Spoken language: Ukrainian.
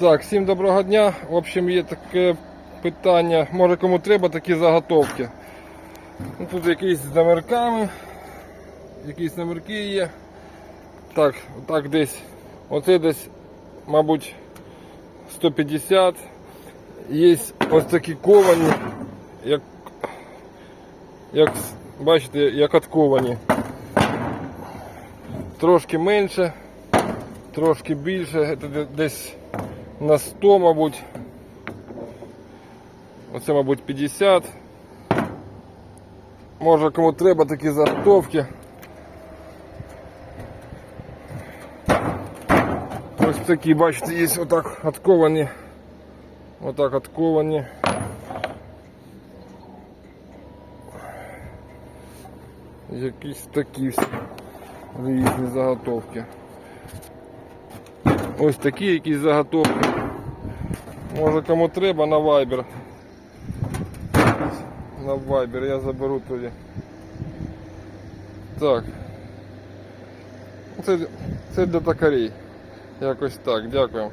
Так, всім доброго дня. В общем, є таке питання. Може кому треба такі заготовки. Ну, тут якісь з номерками. Якісь номерки є. Так, так десь. Оце десь, мабуть, 150. Є ось такі ковані, як, як бачите, як отковані. Трошки менше, трошки більше, це десь на 100, мабуть. Оце, мабуть, 50. Може кому треба такі заготовки. Ось такі, бачите, є отак отковані. Отак отковані. Якісь такі всі різні заготовки. Ось такі якісь заготовки. Може кому треба на Viber. На Viber я заберу тоді. Так. Це, це для токарей. Якось так, дякую.